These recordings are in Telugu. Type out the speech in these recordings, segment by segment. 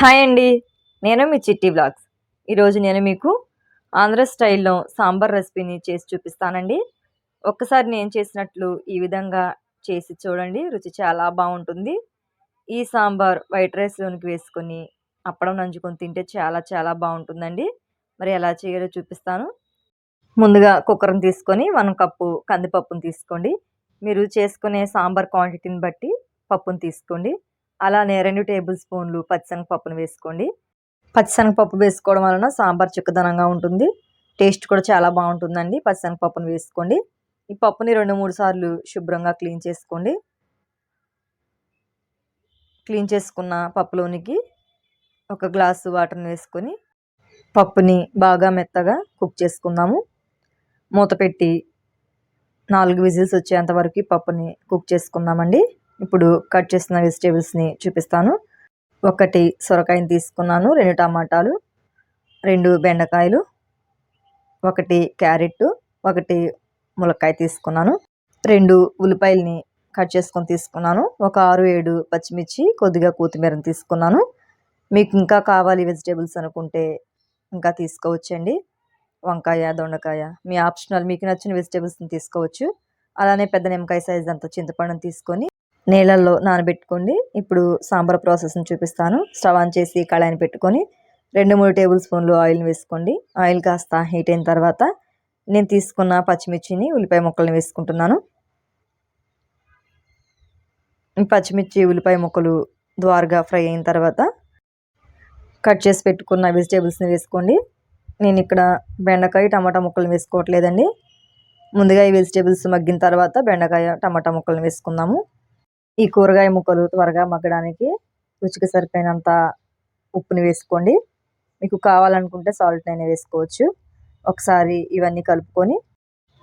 హాయ్ అండి. నేను మీ చిట్టి బ్లాగ్స్. ఈరోజు నేను మీకు ఆంధ్ర స్టైల్లో సాంబార్ రెసిపీని చేసి చూపిస్తానండి. ఒక్కసారి నేను చేసినట్లు ఈ విధంగా చేసి చూడండి రుచి చాలా బాగుంటుంది. ఈ సాంబార్ వైట్ రైస్లోనికి వేసుకొని అప్పడం నంచుకొని తింటే చాలా చాలా బాగుంటుందండి. మరి ఎలా చేయాలో చూపిస్తాను. ముందుగా కుక్కర్ని తీసుకొని వన్ కప్పు కందిపప్పును తీసుకోండి. మీరు చేసుకునే సాంబార్ క్వాంటిటీని బట్టి పప్పును తీసుకోండి. అలానే రెండు టేబుల్ స్పూన్లు పచ్చిశనగపప్పును వేసుకోండి. పచ్చిశనగపప్పు వేసుకోవడం వలన సాంబార్ చిక్కదనంగా ఉంటుంది. టేస్ట్ కూడా చాలా బాగుంటుందండి పచ్చిశనగపప్పును వేసుకోండి. ఈ పప్పుని రెండు మూడు సార్లు శుభ్రంగా క్లీన్ చేసుకోండి. క్లీన్ చేసుకున్న పప్పులోనికి ఒక గ్లాసు వాటర్ని వేసుకొని పప్పుని బాగా మెత్తగా కుక్ చేసుకుందాము. మూత పెట్టి నాలుగు విజిల్స్ వచ్చేంత వరకు పప్పుని కుక్ చేసుకుందామండి. ఇప్పుడు కట్ చేసిన వెజిటేబుల్స్ని చూపిస్తాను. ఒకటి సొరకాయని తీసుకున్నాను రెండు టమాటాలు రెండు బెండకాయలు ఒకటి క్యారెట్ ఒకటి ములక్కాయ తీసుకున్నాను. రెండు ఉల్లిపాయలని కట్ చేసుకొని తీసుకున్నాను. ఒక ఆరు ఏడు పచ్చిమిర్చి కొద్దిగా కొత్తిమీరని తీసుకున్నాను. మీకు ఇంకా కావాలి వెజిటేబుల్స్ అనుకుంటే ఇంకా తీసుకోవచ్చండి. వంకాయ దొండకాయ మీ ఆప్షనల్ మీకు నచ్చిన వెజిటేబుల్స్ని తీసుకోవచ్చు. అలానే పెద్ద నిమ్మకాయ సైజ్ అంత చింతపండుని తీసుకొని నీళ్ళల్లో నానబెట్టుకోండి. ఇప్పుడు సాంబార్ ప్రాసెస్ని చూపిస్తాను. స్టవ్ ఆన్ చేసి కళాయిని పెట్టుకొని రెండు మూడు టేబుల్ స్పూన్లు ఆయిల్ని వేసుకోండి. ఆయిల్ కాస్త హీట్ అయిన తర్వాత నేను తీసుకున్న పచ్చిమిర్చిని ఉల్లిపాయ ముక్కల్ని వేసుకుంటున్నాను. పచ్చిమిర్చి ఉల్లిపాయ ముక్కలు ద్వారగా ఫ్రై అయిన తర్వాత కట్ చేసి పెట్టుకున్న వెజిటేబుల్స్ని వేసుకోండి. నేను ఇక్కడ బెండకాయ టమాటా ముక్కలు వేసుకోవట్లేదండి. ముందుగా ఈ వెజిటేబుల్స్ మగ్గిన తర్వాత బెండకాయ టమాటా ముక్కలను వేసుకుందాము. ఈ కూరగాయ ముక్కలు త్వరగా మగ్గడానికి రుచికి సరిపోయినంత ఉప్పుని వేసుకోండి. మీకు కావాలనుకుంటే సాల్ట్ అయినా వేసుకోవచ్చు. ఒకసారి ఇవన్నీ కలుపుకొని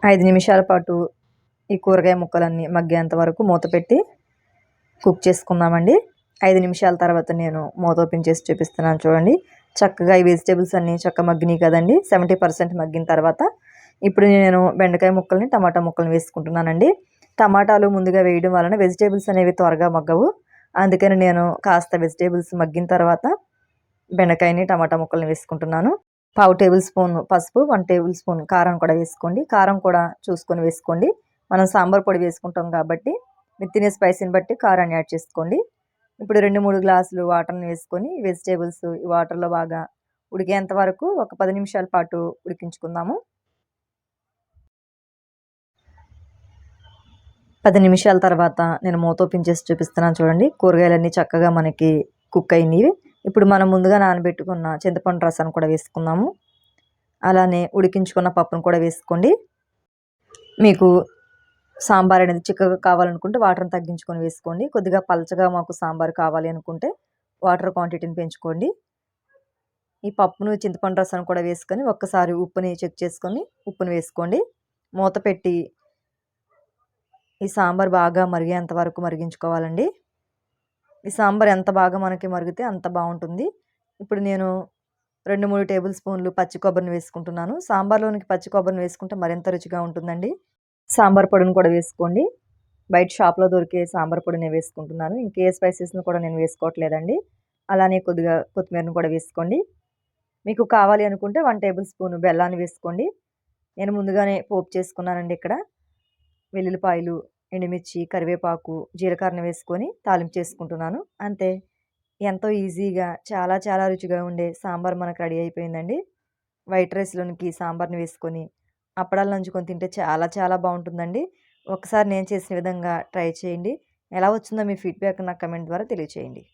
ఐదు నిమిషాల పాటు ఈ కూరగాయ ముక్కలన్నీ మగ్గేంత వరకు మూత పెట్టి కుక్ చేసుకుందామండి. ఐదు నిమిషాల తర్వాత నేను మూత ఓపెన్ చేసి చూపిస్తున్నాను చూడండి. చక్కగా ఈ వెజిటేబుల్స్ అన్నీ చక్క మగ్గినాయి కదండి. సెవెంటీ పర్సెంట్ మగ్గిన తర్వాత ఇప్పుడు నేను బెండకాయ ముక్కల్ని టమాటా ముక్కల్ని వేసుకుంటున్నానండి. టమాటాలు ముందుగా వేయడం వలన వెజిటేబుల్స్ అనేవి త్వరగా మగ్గవు. అందుకని నేను కాస్త వెజిటేబుల్స్ మగ్గిన తర్వాత బెండకాయని టమాటా ముక్కల్ని వేసుకుంటున్నాను. పావు టేబుల్ స్పూన్ పసుపు వన్ టేబుల్ స్పూన్ కారం కూడా వేసుకోండి. కారం కూడా చూసుకొని వేసుకోండి. మనం సాంబార్ పొడి వేసుకుంటాం కాబట్టి మీరు తినే స్పైసీని బట్టి కారాన్ని యాడ్ చేసుకోండి. ఇప్పుడు రెండు మూడు గ్లాసులు వాటర్ని వేసుకొని వెజిటేబుల్స్ ఈ వాటర్లో బాగా ఉడికేంత వరకు ఒక పది నిమిషాల పాటు ఉడికించుకుందాము. పది నిమిషాల తర్వాత నేను మూత ఓపెన్ చేసి చూపిస్తున్నాను చూడండి. కూరగాయలన్నీ చక్కగా మనకి కుక్ అయినవి. ఇప్పుడు మనం ముందుగా నానబెట్టుకున్న చింతపండు రసాన్ని కూడా వేసుకుందాము. అలానే ఉడికించుకున్న పప్పును కూడా వేసుకోండి. మీకు సాంబార్ అనేది చిక్కగా కావాలనుకుంటే వాటర్ని తగ్గించుకొని వేసుకోండి. కొద్దిగా పలచగా మాకు సాంబార్ కావాలి అనుకుంటే వాటర్ క్వాంటిటీని పెంచుకోండి. ఈ పప్పును చింతపండు రసాన్ని కూడా వేసుకొని ఒక్కసారి ఉప్పుని చెక్ చేసుకొని ఉప్పుని వేసుకోండి. మూత పెట్టి ఈ సాంబార్ బాగా మరిగేంత వరకు మరిగించుకోవాలండి. ఈ సాంబార్ ఎంత బాగా మనకి మరిగితే అంత బాగుంటుంది. ఇప్పుడు నేను రెండు మూడు టేబుల్ స్పూన్లు పచ్చి కొబ్బరిని వేసుకుంటున్నాను. సాంబార్లోనికి పచ్చి కొబ్బరిని వేసుకుంటే మరింత రుచిగా ఉంటుందండి. సాంబార్ పొడిని కూడా వేసుకోండి. బయట షాప్లో దొరికే సాంబార్ పొడి నేను వేసుకుంటున్నాను. ఇంకే స్పైసెస్ని కూడా నేను వేసుకోవట్లేదండి. అలానే కొద్దిగా కొత్తిమీరను కూడా వేసుకోండి. మీకు కావాలి అనుకుంటే వన్ టేబుల్ స్పూన్ బెల్లాన్ని వేసుకోండి. నేను ముందుగానే పోపు చేసుకున్నానండి ఇక్కడ. వెల్లుల్లిపాయలు ఎండుమిర్చి కరివేపాకు జీలకర్ర వేసుకొని తాలింపు చేసుకుంటున్నాను. అంతే. ఎంతో ఈజీగా చాలా చాలా రుచిగా ఉండే సాంబార్ మనకు రెడీ అయిపోయిందండి. వైట్ రైస్లోనికి సాంబార్ని వేసుకొని అప్పడాలు నంచుకొని తింటే చాలా చాలా బాగుంటుందండి. ఒకసారి నేను చేసిన విధంగా ట్రై చేయండి. ఎలా వచ్చిందో మీ ఫీడ్బ్యాక్ నాకు కమెంట్ ద్వారా తెలియచేయండి.